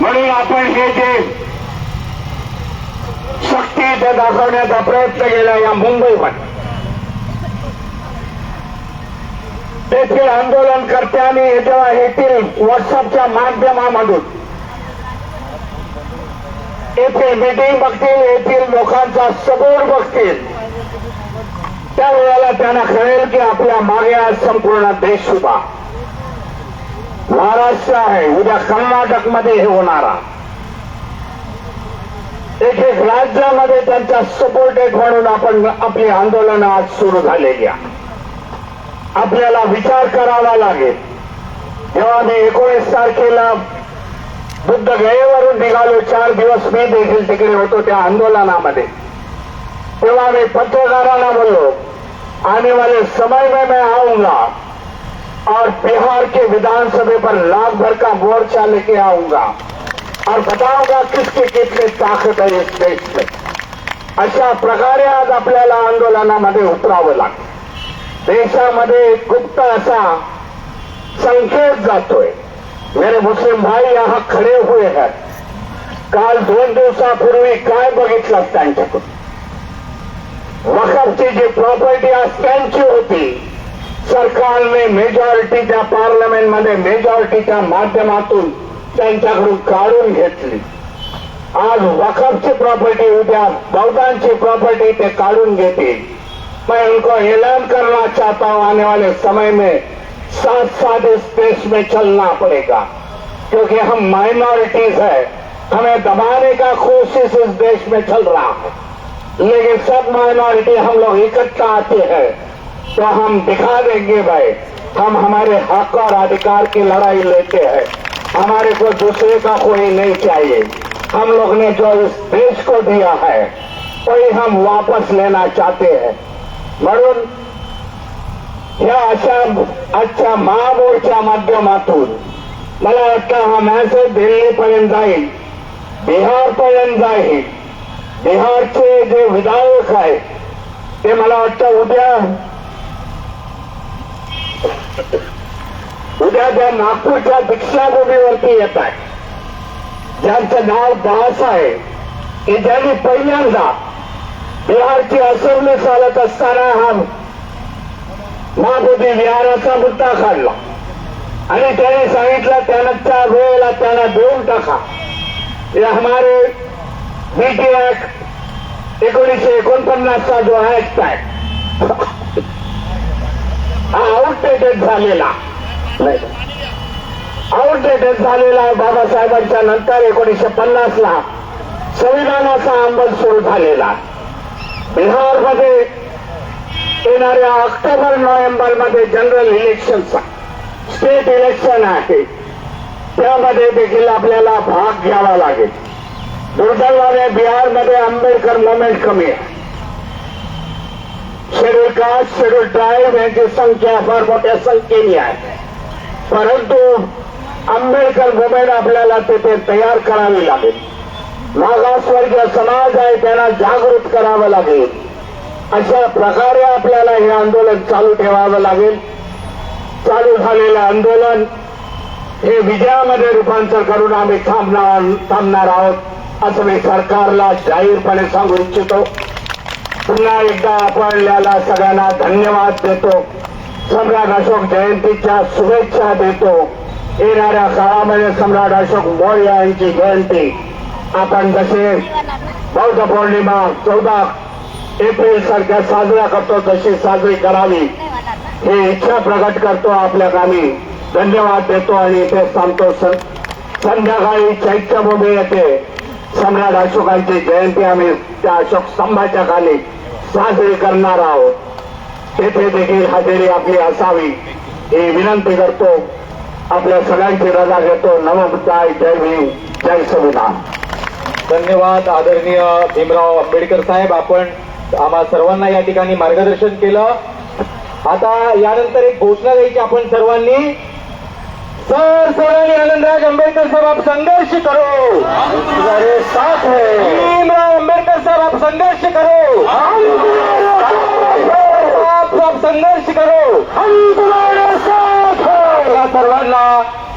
म्हणून आपण हे जे शक्ती इथे दाखवण्याचा प्रयत्न केला या मुंबईमध्ये तेथील आंदोलनकर्त्यांनी जेव्हा येथील व्हॉट्सअपच्या माध्यमामधून. येथील मीटिंग बघतील येथील लोकांचा सपोर्ट बघतील. त्यावेळेला त्यांना कळेल की आपल्या मागे आज संपूर्ण देश उभा. महाराष्ट्र आहे. उद्या कर्नाटकमध्ये हे होणारा एक एक राज्यामध्ये त्यांचा सपोर्टेड म्हणून आपण आपली आंदोलन आज सुरू झालेली आहे आपल्याला विचार करावा लागेल. जेव्हा मी एकोणीस तारखेला बुद्ध गयेवरून निघालो चार दिवस मी देखील तिकडे होतो त्या आंदोलनामध्ये. तेव्हा मी पत्रकारांना बोललो आने वाले समय में मैं आऊंगा और बिहार के विधानसभा पर लाख भर का मोर्चा लेके आऊंगा। और बताऊंगा किसकी कितनी ताकत आहे इस देश में। अशा प्रकारे आज आपल्याला आंदोलनामध्ये उतरावं लागेल। देशामध्ये गुप्त असा संकेत जातोय। मेरे मुस्लिम भाई यहाँ खडे हुए आहेत काल दोन दिवसापूर्वी काय बघितलं त्यांच्याकडून? वखरची जी प्रॉपर्टी आज त्यांची होती सरकारने मेजॉरिटीच्या पार्लमेंटमध्ये मेजॉरिटीच्या माध्यमातून त्यांच्याकडून काढून घेतली. आज वकफ वखफची प्रॉपर्टी उद्या बौद्धांची प्रॉपर्टी ते काढून घेतील. मैं उनको ऐलान करना चाहता हूँ आने वाले समय में साथ साथ इस देश में चलना पड़ेगा. क्योंकि हम माइनॉरिटीज है, हमें दबाने का कोशिश इस देश में चल रहा है. लेकिन सब माइनॉरिटी हम लोग इकट्ठा आते हैं। तो हम दिखा देंगे भाई, हम हमारे हक और अधिकार की लड़ाई लेते हैं। हमारे को दूसरे का कोई नहीं चाहिए। हम लोग ने जो इस देश को दिया है, वही हम वापस लेना चाहते हैं। म्हणून ह्या अशा आजच्या महामोर्च्या माध्यमातून मला वाटतं हा मॅसेज दिल्लीपर्यंत जाईल, बिहारपर्यंत जाईल। बिहारचे जे विधायक आहेत, ते मला वाटतं उद्या उद्या त्या नागपूरच्या दीक्षाभूमीवरती येत आहे ज्यांचं नाव दास आहे की ज्यांनी पहिल्यांदा बिहारची असेंब्ली चालत असताना हा महाबोधी विहाराचा मुद्दा काढला. आणि त्याने सांगितलं त्यानंतर वेळेला त्यांना देऊन टाका. हे हमारे बीटी ऍक्ट एकोणीसशे एकोणपन्नासचा जो ऍक्ट आहे हा आउटडेटेड झालेला. आउटडेटेड झालेला आहे बाबासाहेबांच्या नंतर एकोणीसशे पन्नास ला संविधानाचा अंमल सुरू झालेला. बिहारमध्ये येणाऱ्या ऑक्टोबर नोव्हेंबरमध्ये जनरल इलेक्शन स्टेट इलेक्शन आहे. त्यामध्ये देखील आपल्याला भाग घ्यावा लागेल. दुर्दैवाने बिहारमध्ये आंबेडकर मुवमेंट कमी आहे. शेड्यूल कास्ट शेड्यूल ट्राईब यांची संख्या फार मोठ्या संख्येने आहे. परंतु आंबेडकर मुवमेंट आपल्याला तिथे तयार करावी लागेल. मागासवर्गीय समाज आहे त्यांना जागृत करावं लागेल. अशा प्रकारे आपल्याला हे आंदोलन चालू ठेवावं लागेल. चालू झालेलं आंदोलन हे विजयामध्ये रूपांतर करून आम्ही थांबणार थांबणार आहोत असं मी सरकारला जाहीरपणे सांगू इच्छितो. पुन्हा एकदा आपण याला सगळ्यांना धन्यवाद देतो. सम्राट अशोक जयंतीच्या शुभेच्छा देतो. येणाऱ्या काळामध्ये सम्राट अशोक मौर्य यांची जयंती. आपण जसे बौद्ध पौर्णिमा चौदा एप्रिल सारख्या साजरा करतो तशी साजरी करावी. ही इच्छा प्रकट करतो आपल्या कामी धन्यवाद देतो आणि इथे सांगतो सं- संध्याकाळी चैत्यभूमी येते. सम्राट अशोकांची जयंती आम्ही त्या अशोक स्तंभाच्या खाली साजरी करणार आहोत. तेथे देखील हजेरी आपली असावी ही विनंती करतो. आपल्या सगळ्यांची रजा घेतो. नमस्कार जय भीम जय संविधान धन्यवाद आदरणीय भीमराव आंबेडकर साहेब. आपण आम्हा सर्वांना या ठिकाणी मार्गदर्शन केलं. आता यानंतर एक घोषणा द्यायची आपण सर्वांनी. सर सोनाली आनंदराज आंबेडकर साहब आप संघर्ष करो. साथ है. भीमराव साहब आप संघर्ष करो। आप आप संघर्ष करो। हम तुम्हारे साथ हैं या सर्वांना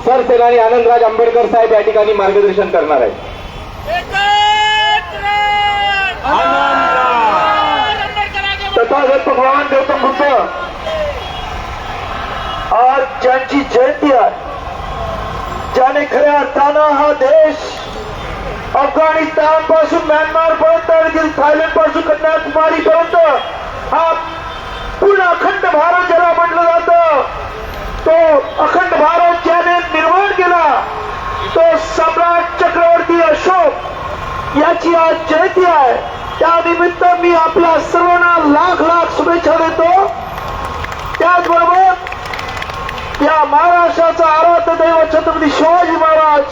सरसेनानी आनंदराज आंबेडकर साहेब या ठिकाणी मार्गदर्शन करणार आहेत. तथागत भगवान गौतम बुद्ध आज ज्यांची जयंती आहे ज्याने खऱ्या अर्थानं हा देश अफगाणिस्तानपासून म्यानमार पर्यंत थायलंडपासून कन्याकुमारी पर्यंत हा पूर्ण अखंड भारत ज्याला म्हटलं जातं तो अखंड भारत ज्याने निर्माण केला तो सम्राट चक्रवर्ती अशोक याची आज जयंती आहे. त्यानिमित्त मी आपल्या सर्वांना लाख लाख शुभेच्छा देतो. त्याचबरोबर या महाराष्ट्राचा आराध्य दैव छत्रपती शिवाजी महाराज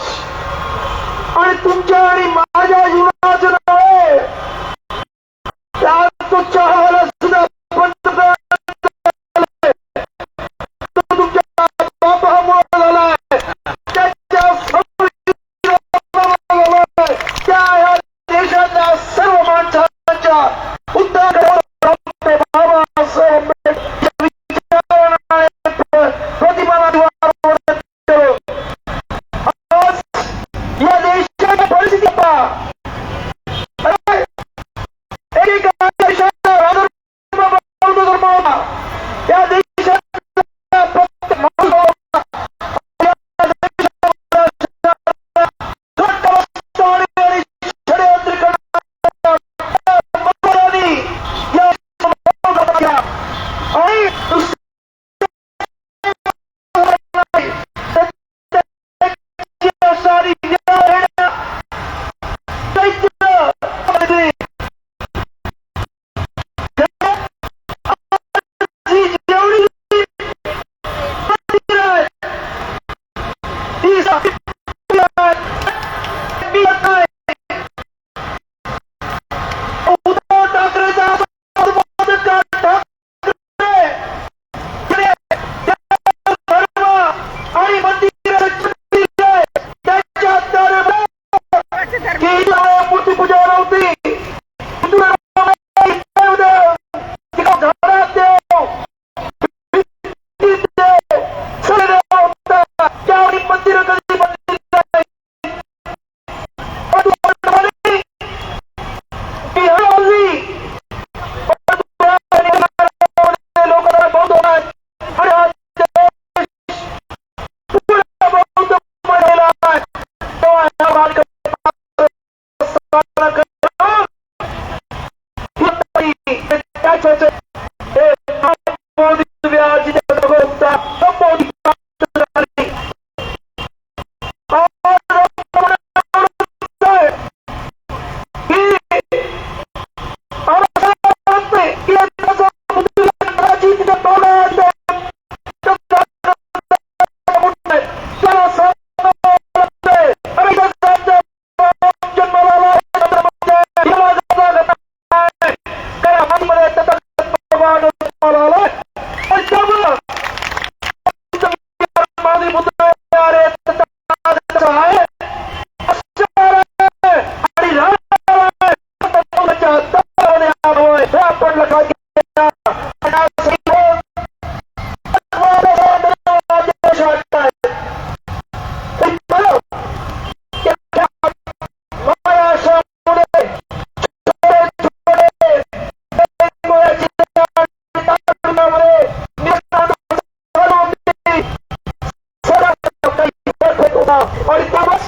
অরিত্রাবাস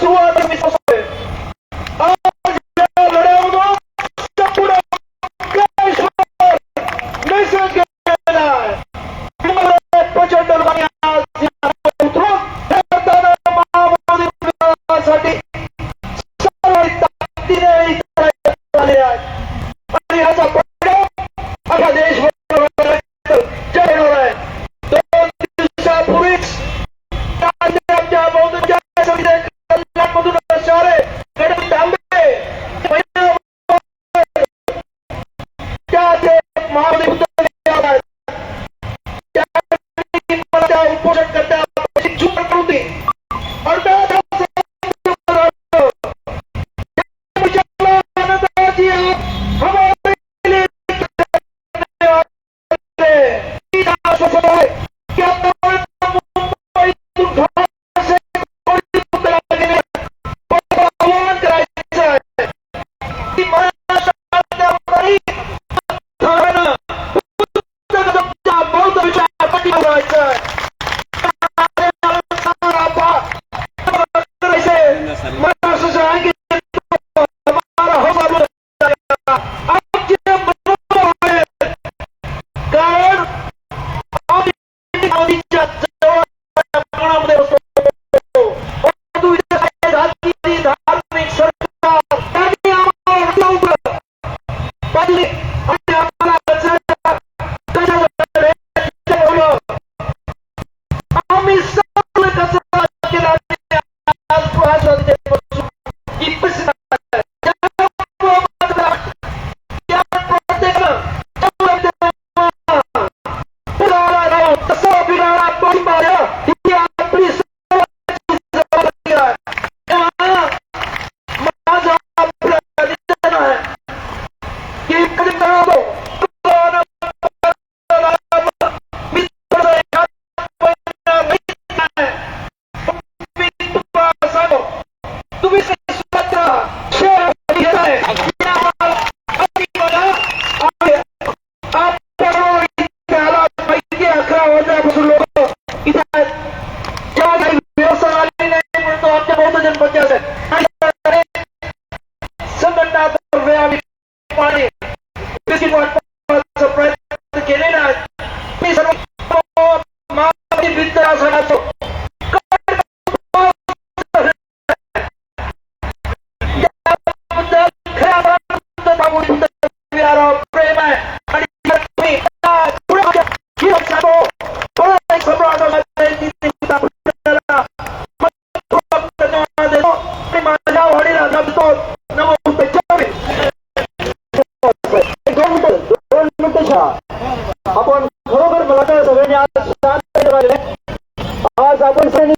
What? ते Arkadaşlar ಮಾಡಿ आज आपण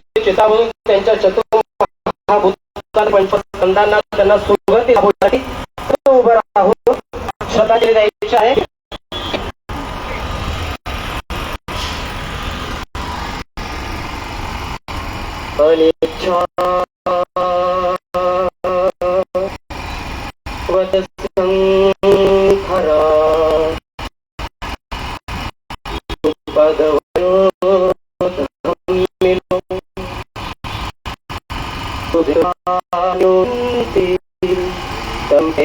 चितावरून त्यांच्या शत्रू महाभूतांना त्यांना सुगंधी लाभण्यासाठी उभं राहून श्रद्धांजली द्यायची आहे.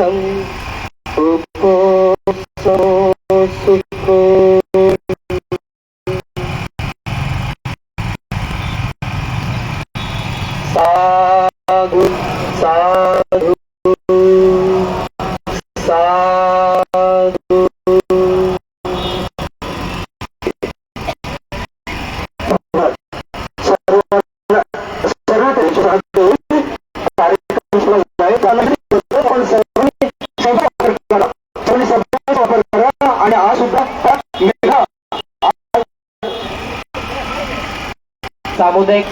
Ciao. সামুদায়িক